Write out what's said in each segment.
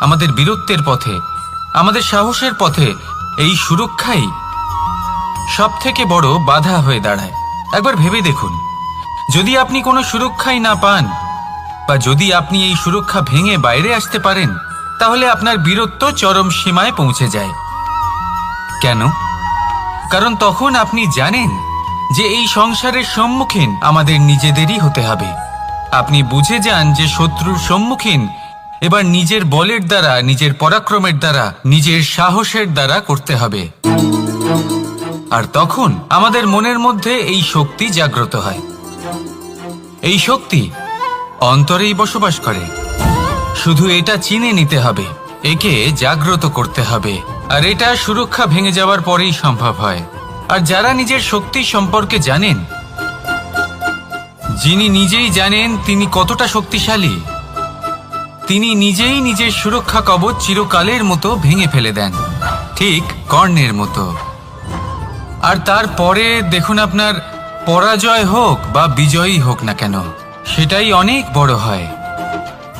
আমাদের বীরত্বের পথে, আমাদের সাহসের পথে, এই সুরক্ষাই সব থেকে বড় বাধা হয়ে দাঁড়ায়। একবার ভেবে দেখুন, যদি আপনি কোনো সুরক্ষাই না পান, বা যদি আপনি এই সুরক্ষা ভেঙে বাইরে আসতে পারেন, তাহলে আপনার বীরত্ব চরম সীমায় পৌঁছে যায়। কেন? কারণ তখন আপনি জানেন যে এই সংসারের সম্মুখীন আমাদের নিজেদেরই হতে হবে। আপনি বুঝে যান যে শত্রুর সম্মুখীন এবার নিজের বলের দ্বারা, নিজের পরাক্রমের দ্বারা, নিজের সাহসের দ্বারা করতে হবে। আর তখন আমাদের মনের মধ্যে এই শক্তি জাগ্রত হয়। এই শক্তি অন্তরেই বসবাস করে। শুধু এটা চিনে নিতে হবে, একে জাগ্রত করতে হবে। আর এটা সুরক্ষা ভেঙে যাওয়ার পরেই সম্ভব হয়। আর যারা নিজের শক্তি সম্পর্কে জানেন, যিনি নিজেই জানেন তিনি কতটা শক্তিশালী তিনি নিজেই নিজের সুরক্ষা কবচ চিরকালের মতো ভেঙে ফেলে দেন, ঠিক কর্ণের মতো। আর তারপরে দেখুন আপনার, পরাজয় হোক বা বিজয়ী হোক না কেন, সেটাই অনেক বড় হয়,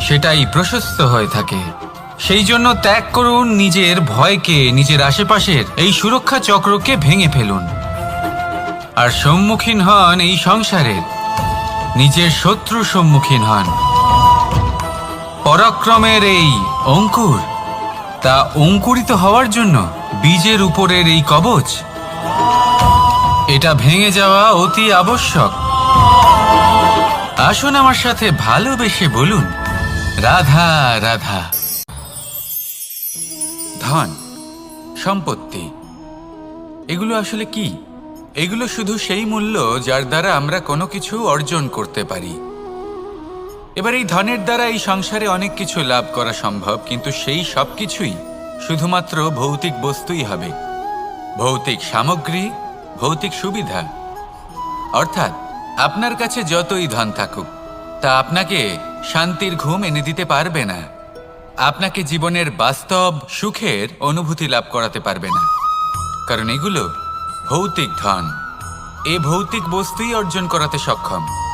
সেটাই প্রশস্ত হয়ে থাকে। সেই জন্য ত্যাগ করুন নিজের ভয়কে, নিজের আশেপাশের এই সুরক্ষা চক্রকে ভেঙে ফেলুন। আর সম্মুখীন হন এই সংসারের, নিজের শত্রু সম্মুখীন হন। পরাক্রমের এই অঙ্কুর, তা অঙ্কুরিত হওয়ার জন্য বীজের উপরের এই কবচ, এটা ভেঙে যাওয়া অতি আবশ্যক। আসুন আমার সাথে ভালোবেসে বলুন, রাধা রাধা। ধন, সম্পত্তি, এগুলো আসলে কি? এগুলো শুধু সেই মূল্য যার দ্বারা আমরা কোনো কিছু অর্জন করতে পারি। এবার এই ধনের দ্বারা এই সংসারে অনেক কিছু লাভ করা সম্ভব, কিন্তু সেই সব কিছুই শুধুমাত্র ভৌতিক বস্তুই হবে। ভৌতিক সামগ্রী, ভৌতিক সুবিধা। অর্থাৎ আপনার কাছে যতই ধন থাকুক, তা আপনাকে শান্তির ঘুম এনে দিতে পারবে না। আপনাকে জীবনের বাস্তব সুখের অনুভূতি লাভ করাতে পারবে না। কারণ এগুলো ভৌতিক ধন। এ ভৌতিক বস্তুই অর্জন করাতে সক্ষম।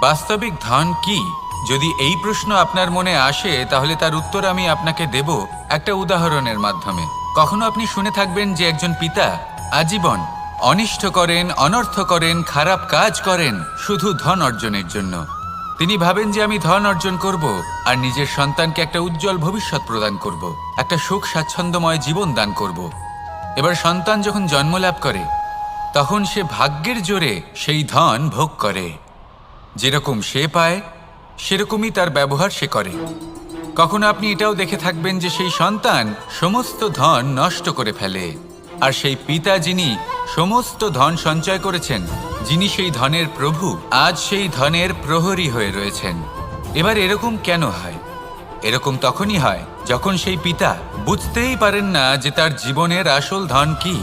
বাস্তবিক ধন কি? যদি এই প্রশ্ন আপনার মনে আসে, তাহলে তার উত্তর আমি আপনাকে দেব একটা উদাহরণের মাধ্যমে। কখনো আপনি শুনে থাকবেন যে একজন পিতা আজীবন অনিষ্ট করেন, অনর্থ করেন, খারাপ কাজ করেন, শুধু ধন অর্জনের জন্য। তিনি ভাবেন যে আমি ধন অর্জন করব আর নিজের সন্তানকে একটা উজ্জ্বল ভবিষ্যৎ প্রদান করব, একটা সুখ স্বাচ্ছন্দ্যময় জীবন দান করব। এবার সন্তান যখন জন্ম লাভ করে, তখন সে ভাগ্যের জোরে সেই ধন ভোগ করে। যেরকম সে পায়, সেরকমই তার ব্যবহার সে করে। কখনো আপনি এটাও দেখে থাকবেন যে সেই সন্তান সমস্ত ধন নষ্ট করে ফেলে, আর সেই পিতা যিনি সমস্ত ধন সঞ্চয় করেছেন, যিনি সেই ধনের প্রভু, আজ সেই ধনের প্রহরী হয়ে রয়েছেন। এবার এরকম কেন হয়? এরকম তখনই হয় যখন সেই পিতা বুঝতেই পারেন না যে তার জীবনের আসল ধন কি।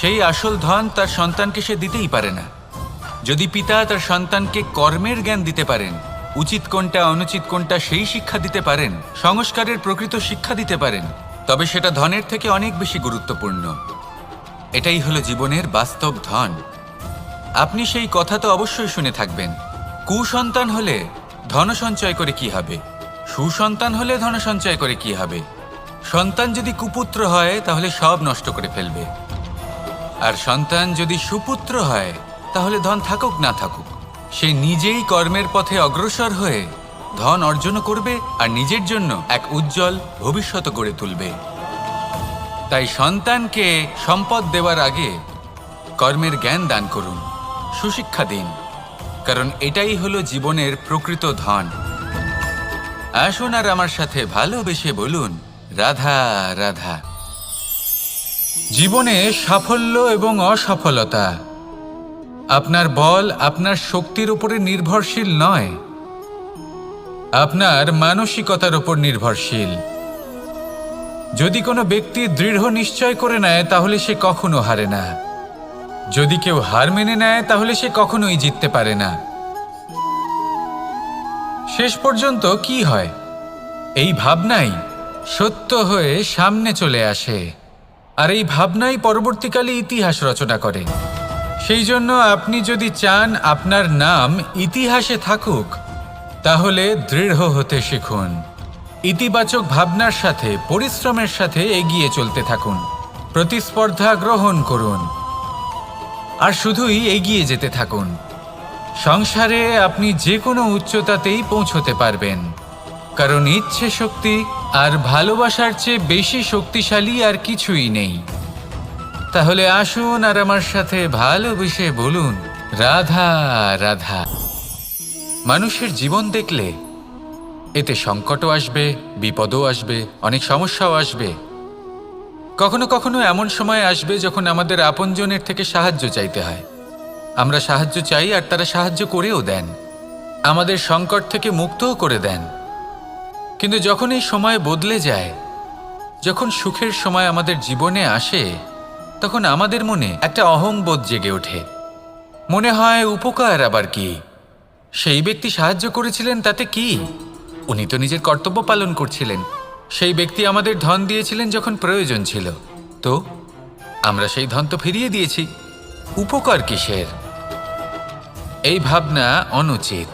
সেই আসল ধন তার সন্তানকে সে দিতেই পারে না। যদি পিতা তার সন্তানকে কর্মের জ্ঞান দিতে পারেন, উচিত কোনটা, অনুচিত কোনটা, সেই শিক্ষা দিতে পারেন, সংস্কারের প্রকৃত শিক্ষা দিতে পারেন, তবে সেটা ধনের থেকে অনেক বেশি গুরুত্বপূর্ণ। এটাই হলো জীবনের বাস্তব ধন। আপনি সেই কথা তো অবশ্যই শুনে থাকবেন। কুসন্তান হলে ধন সঞ্চয় করে কি হবে? সুসন্তান হলে ধন সঞ্চয় করে কি হবে? সন্তান যদি কুপুত্র হয়, তাহলে সব নষ্ট করে ফেলবে। আর সন্তান যদি সুপুত্র হয় তাহলে ধন থাকুক না থাকুক, সে নিজেই কর্মের পথে অগ্রসর হয়ে ধন অর্জন করবে আর নিজের জন্য এক উজ্জ্বল ভবিষ্যৎ গড়ে তুলবে। তাই সন্তানকে সম্পদ দেওয়ার আগে কর্মের জ্ঞান দান করুন, সুশিক্ষা দিন, কারণ এটাই হলো জীবনের প্রকৃত ধন। আসুন আর আমার সাথে ভালোবেসে বলুন, রাধা রাধা। জীবনে সাফল্য এবং অসফলতা আপনার বল আপনার শক্তির উপরে নির্ভরশীল নয়। আপনার মানসিকতার উপর নির্ভরশীল। যদি কোনো ব্যক্তি দৃঢ় নিশ্চয় করে নেয়, তাহলে সে কখনো হারে না। যদি কেউ হার মেনে নেয়, তাহলে সে কখনোই জিততে পারে না। শেষ পর্যন্ত কি হয়? এই ভাবনাই সত্য হয়ে সামনে চলে আসে। আর এই ভাবনাই পরবর্তীকালে ইতিহাস রচনা করে। সেই জন্য আপনি যদি চান আপনার নাম ইতিহাসে থাকুক, তাহলে দৃঢ় হতে শিখুন। ইতিবাচক ভাবনার সাথে, পরিশ্রমের সাথে এগিয়ে চলতে থাকুন। প্রতিস্পর্ধা গ্রহণ করুন। আর শুধুই এগিয়ে যেতে থাকুন। সংসারে আপনি যে কোনো উচ্চতাতেই পৌঁছতে পারবেন। কারণ ইচ্ছে শক্তি আর ভালোবাসার চেয়ে বেশি শক্তিশালী আর কিছুই নেই। তাহলে আসুন আর আমার সাথে ভালোবেসে বলুন, রাধা রাধা। মানুষের জীবন দেখলে এতে সংকটও আসবে, বিপদও আসবে, অনেক সমস্যাও আসবে। কখনো কখনো এমন সময় আসবে যখন আমাদের আপনজনের থেকে সাহায্য চাইতে হয়। আমরা সাহায্য চাই আর তারা সাহায্য করেও দেন। আমাদের সংকট থেকে মুক্তও করে দেন। কিন্তু যখন এই সময় বদলে যায়, যখন সুখের সময় আমাদের জীবনে আসে তখন আমাদের মনে একটা অহংবোধ জেগে ওঠে। মনে হয়, উপকার আবার কি? সেই ব্যক্তি সাহায্য করেছিলেন তাতে কি? উনি তো নিজের কর্তব্য পালন করছিলেন। সেই ব্যক্তি আমাদের ধন দিয়েছিলেন যখন প্রয়োজন ছিল। তো, আমরা সেই ধন তো ফিরিয়ে দিয়েছি। উপকার কিসের? এই ভাবনা অনুচিত।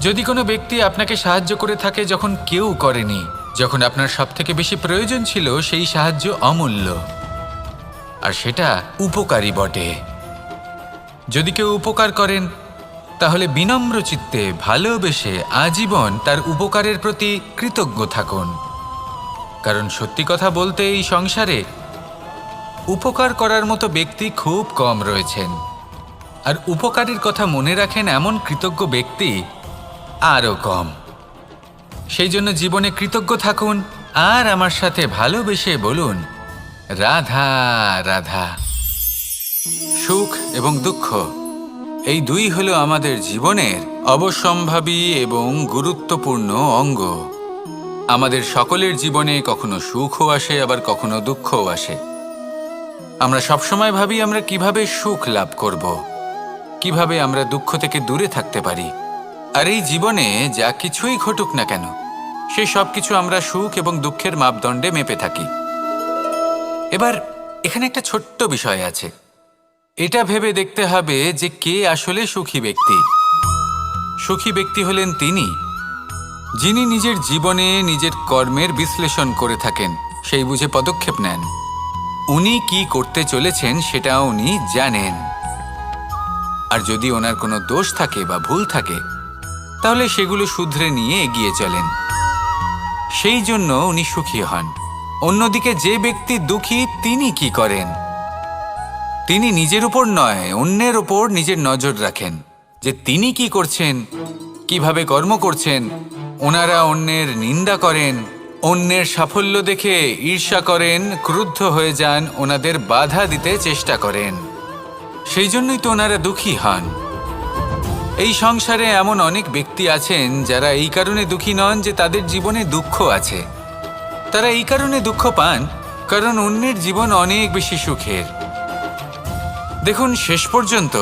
যদি কোনো ব্যক্তি আপনাকে সাহায্য করে থাকে যখন কেউ করেনি, যখন আপনার সব থেকে বেশি প্রয়োজন ছিল, সেই সাহায্য অমূল্য। আর সেটা উপকারী বটে। যদি কেউ উপকার করেন, তাহলে বিনম্র চিত্তে ভালোবেসে আজীবন তার উপকারের প্রতি কৃতজ্ঞ থাকুন। কারণ সত্যি কথা বলতে এই সংসারে উপকার করার মতো ব্যক্তি খুব কম রয়েছেন। আর উপকারীর কথা মনে রাখেন এমন কৃতজ্ঞ ব্যক্তি আরও কম। সেই জন্য জীবনে কৃতজ্ঞ থাকুন আর আমার সাথে ভালোবেসে বলুন রাধা রাধা। সুখ এবং দুঃখ, এই দুই হলো আমাদের জীবনের অবসম্ভাবী এবং গুরুত্বপূর্ণ অঙ্গ। আমাদের সকলের জীবনে কখনো সুখও আসে, আবার কখনো দুঃখও আসে। আমরা সবসময় ভাবি আমরা কীভাবে সুখ লাভ করব, কীভাবে আমরা দুঃখ থেকে দূরে থাকতে পারি। আর এই জীবনে যা কিছুই ঘটুক না কেন, সে সব কিছু আমরা সুখ এবং দুঃখের মাপদণ্ডে মেপে থাকি। এবার, এখানে একটা ছোট্ট বিষয় আছে। এটা ভেবে দেখতে হবে যে কে আসলে সুখী ব্যক্তি। সুখী ব্যক্তি হলেন তিনি, যিনি নিজের জীবনে নিজের কর্মের বিশ্লেষণ করে থাকেন, সেই বুঝে পদক্ষেপ নেন। উনি কি করতে চলেছেন সেটা উনি জানেন। আর যদি ওনার কোনো দোষ থাকে বা ভুল থাকে, তাহলে সেগুলো শুধরে নিয়ে এগিয়ে চলেন। সেই জন্য উনি সুখী হন। অন্যদিকে যে ব্যক্তি দুঃখী, তিনি কি করেন? তিনি নিজের উপর নয়, অন্যের উপর নিজের নজর রাখেন। যে তিনি কি করছেন, কীভাবে কর্ম করছেন, ওনারা অন্যের নিন্দা করেন, অন্যের সাফল্য দেখে ঈর্ষা করেন, ক্রুদ্ধ হয়ে যান, ওনাদের বাধা দিতে চেষ্টা করেন। সেই জন্যই তো ওনারা দুঃখী হন। এই সংসারে এমন অনেক ব্যক্তি আছেন যারা এই কারণে দুঃখী নন যে তাদের জীবনে দুঃখ আছে। তারা এই কারণে দুঃখ পান, কারণ অন্যের জীবন অনেক বেশি সুখের। দেখুন, শেষ পর্যন্ত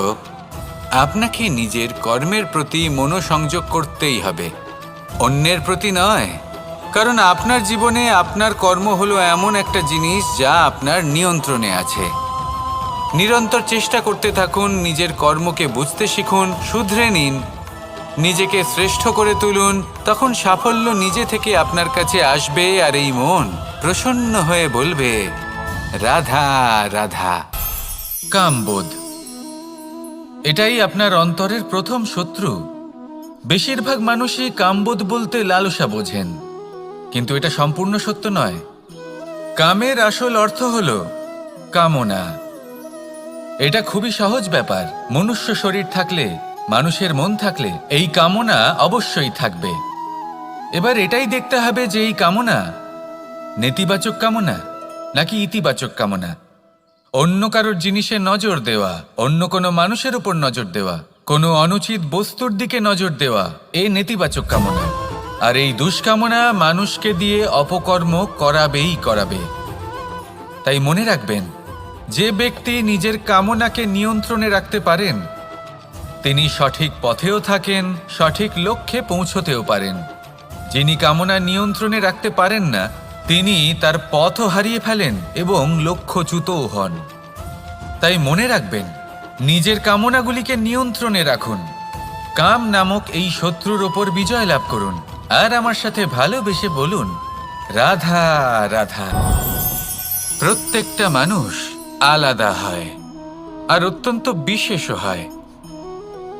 আপনাকে নিজের কর্মের প্রতি মনোসংযোগ করতেই হবে। অন্যের প্রতি নয়, কারণ আপনার জীবনে আপনার কর্ম হলো এমন একটা জিনিস যা আপনার নিয়ন্ত্রণে আছে। নিরন্তর চেষ্টা করতে থাকুন, নিজের কর্মকে বুঝতে শিখুন, শুধরে নিন নিজেকে শ্রেষ্ঠ করে তুলুন, তখন সাফল্য নিজে থেকে আপনার কাছে আসবে আর এই মন প্রসন্ন হয়ে বলবে, রাধা রাধা। কামবোধ। এটাই আপনার অন্তরের প্রথম শত্রু। বেশিরভাগ মানুষই কামবোধ বলতে লালসা বোঝেন। কিন্তু এটা সম্পূর্ণ সত্য নয়। কামের আসল অর্থ হল কামনা। এটা খুবই সহজ ব্যাপার। মনুষ্য শরীর থাকলে মানুষের মন থাকলে এই কামনা অবশ্যই থাকবে। এবার এটাই দেখতে হবে যে এই কামনা নেতিবাচক কামনা নাকি ইতিবাচক কামনা। অন্য কারোর জিনিসে নজর দেওয়া, অন্য কোনো মানুষের উপর নজর দেওয়া, কোনো অনুচিত বস্তুর দিকে নজর দেওয়া, এ নেতিবাচক কামনা। আর এই দুষ্কামনা মানুষকে দিয়ে অপকর্ম করাবেই করাবে। তাই মনে রাখবেন, যে ব্যক্তি নিজের কামনাকে নিয়ন্ত্রণে রাখতে পারেন তিনি সঠিক পথেও থাকেন, সঠিক লক্ষ্যে পৌঁছতেও পারেন। যিনি কামনা নিয়ন্ত্রণে রাখতে পারেন না, তিনি তার পথও হারিয়ে ফেলেন এবং লক্ষ্যচ্যুতও হন। তাই মনে রাখবেন, নিজের কামনাগুলিকে নিয়ন্ত্রণে রাখুন। কাম নামক এই শত্রুর ওপর বিজয় লাভ করুন। আর আমার সাথে ভালোবেসে বলুন, রাধা রাধা। প্রত্যেকটা মানুষ আলাদা হয়, আর অত্যন্ত বিশেষও হয়।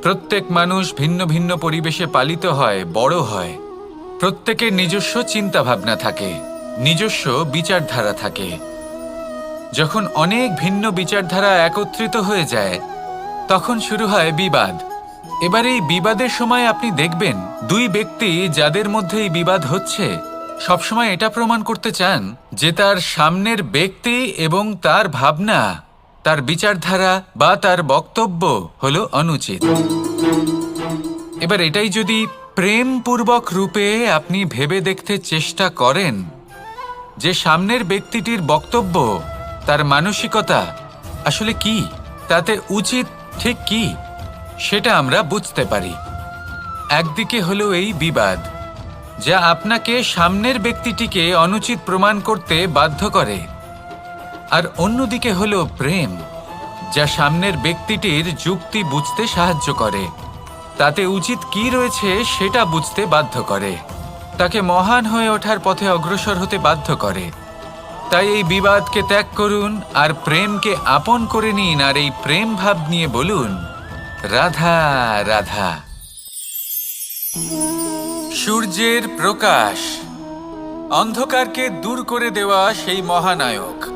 প্রত্যেক মানুষ ভিন্ন ভিন্ন পরিবেশে পালিত হয়, বড় হয়। প্রত্যেকের নিজস্ব চিন্তা ভাবনা থাকে, নিজস্ব বিচারধারা থাকে। যখন অনেক ভিন্ন বিচারধারা একত্রিত হয়ে যায়, তখন শুরু হয় বিবাদ। এবার এই বিবাদের সময় আপনি দেখবেন, দুই ব্যক্তি যাদের মধ্যে এই বিবাদ হচ্ছে, সবসময় এটা প্রমাণ করতে চান যে তার সামনের ব্যক্তি এবং তার ভাবনা তার বিচারধারা বা তার বক্তব্য হলো অনুচিত। এবার এটাই যদি প্রেমপূর্বক রূপে আপনি ভেবে দেখতে চেষ্টা করেন, যে সামনের ব্যক্তিটির বক্তব্য, তার মানসিকতা আসলে কি, তাতে উচিত ঠিক কি, সেটা আমরা বুঝতে পারি। একদিকে হলো এই বিবাদ, যা আপনাকে সামনের ব্যক্তিটিকে অনুচিত প্রমাণ করতে বাধ্য করে। আর অন্যদিকে হলো প্রেম, যা সামনের ব্যক্তিটির যুক্তি বুঝতে সাহায্য করে। তাতে উচিত কি রয়েছে সেটা বুঝতে বাধ্য করে। তাকে মহান হয়ে ওঠার পথে অগ্রসর হতে বাধ্য করে। তাই এই বিবাদকে ত্যাগ করুন আর প্রেমকে আপন করে নিন আর এই প্রেম ভাব নিয়ে বলুন, রাধা রাধা। সূর্যের প্রকাশ, অন্ধকারকে দূর করে দেওয়া সেই মহানায়ক।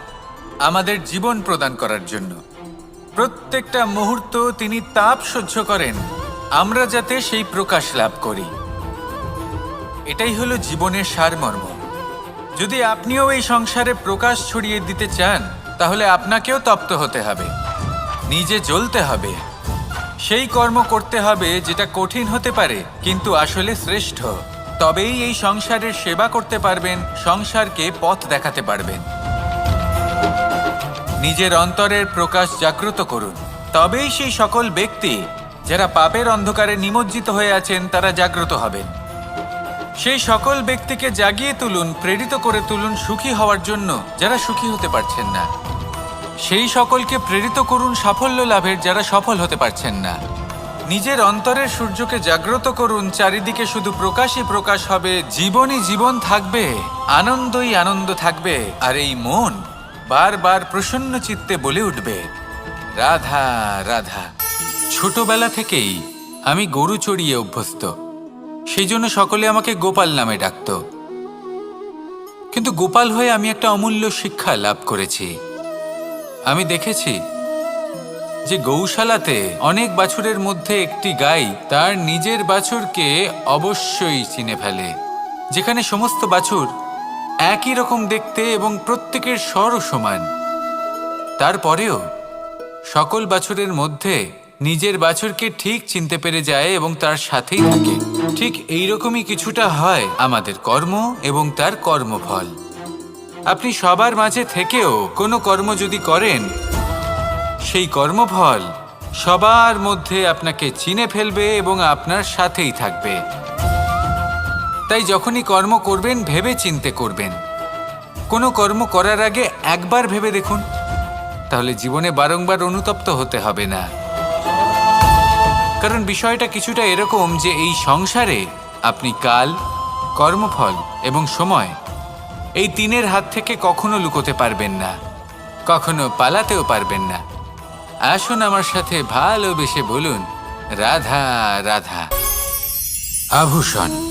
আমাদের জীবন প্রদান করার জন্য। প্রত্যেকটা মুহূর্ত তিনি তাপ সহ্য করেন। আমরা যাতে সেই প্রকাশ লাভ করি। এটাই হলো জীবনের সারমর্ম। যদি আপনিও এই সংসারে প্রকাশ ছড়িয়ে দিতে চান, তাহলে আপনাকেও তপ্ত হতে হবে। নিজে জ্বলতে হবে। সেই কর্ম করতে হবে যেটা কঠিন হতে পারে, কিন্তু আসলে শ্রেষ্ঠ। তবেই এই সংসারের সেবা করতে পারবেন, সংসারকে পথ দেখাতে পারবেন। নিজের অন্তরের প্রকাশ জাগ্রত করুন। তবেই সেই সকল ব্যক্তি, যারা পাপের অন্ধকারে নিমজ্জিত হয়ে আছেন, তারা জাগ্রত হবেন। সেই সকল ব্যক্তিকে জাগিয়ে তুলুন, প্রেরিত করে তুলুন সুখী হওয়ার জন্য, যারা সুখী হতে পারছেন না। সেই সকলকে প্রেরিত করুন সাফল্য লাভের, যারা সফল হতে পারছেন না। নিজের অন্তরের সূর্যকে জাগ্রত করুন, চারিদিকে শুধু প্রকাশই প্রকাশ হবে, জীবনই জীবন থাকবে, আনন্দই আনন্দ থাকবে, আর এই মন বারবার প্রসন্ন চিত্তে বলে উঠবে, রাধা রাধা, ছোটবেলা থেকেই আমি গরু চড়িয়ে অভ্যস্ত। সেই জন্য সকলে আমাকে গোপাল নামে ডাকত। কিন্তু গোপাল হয়ে আমি একটা অমূল্য শিক্ষা লাভ করেছি। আমি দেখেছি যে গৌশালাতে অনেক বাছুরের মধ্যে একটি গাই তার নিজের বাছুরকে অবশ্যই চিনে ফেলে, যেখানে সমস্ত বাছুর একই রকম দেখতে এবং প্রত্যেকের স্বরও সমান। তারপরেও, সকল বাছুরের মধ্যে নিজের বাছুরকে ঠিক চিনতে পেরে যায় এবং তার সাথেই থাকে। ঠিক এইরকমই কিছুটা হয় আমাদের কর্ম এবং তার কর্মফল। আপনি সবার মাঝে থেকেও কোনো কর্ম যদি করেন, সেই কর্মফল সবার মধ্যে আপনাকে চিনে ফেলবে এবং আপনার সাথেই থাকবে। তাই যখনই কর্ম করবেন, ভেবে চিনতে করবেন। কোনো কর্ম করার আগে একবার ভেবে দেখুন। তাহলে জীবনে বারংবার অনুতপ্ত হতে হবে না। কারণ বিষয়টা কিছুটা এরকম যে এই সংসারে আপনি কাল, কর্মফল এবং সময় এই তিনের হাত থেকে কখনো লুকোতে পারবেন না, কখনো পালাতেও পারবেন না। আসুন আমার সাথে ভালোবেসে বলুন, রাধা রাধা। আভূষণ।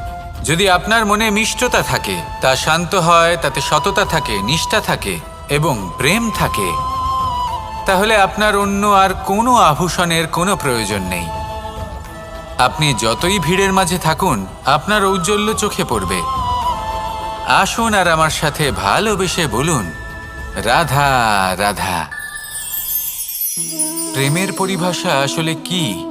যদি আপনার মনে মিষ্টতা থাকে, তা শান্ত হয়, তাতে সততা থাকে, নিষ্ঠা থাকে এবং প্রেম থাকে, তাহলে আপনার অন্য আর কোনো আভূষণের কোনো প্রয়োজন নেই। আপনি যতই ভিড়ের মাঝে থাকুন, আপনার ঔজ্জ্বল্য চোখে পড়বে। আসুন আর আমার সাথে ভালোবেসে বলুন, রাধা রাধা। প্রেমের পরিভাষা আসলে কি?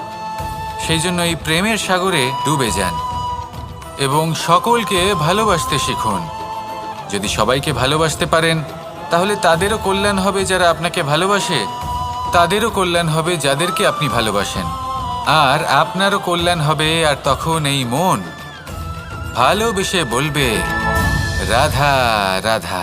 সেই জন্য এই প্রেমের সাগরে ডুবে যান এবং সকলকে ভালোবাসতে শিখুন। যদি সবাইকে ভালোবাসতে পারেন, তাহলে তাদেরও কল্যাণ হবে যারা আপনাকে ভালোবাসে, তাদেরও কল্যাণ হবে যাদেরকে আপনি ভালোবাসেন। আর আপনারও কল্যাণ হবে আর তখন এই মন। ভালোবেসে বলবে, রাধা রাধা।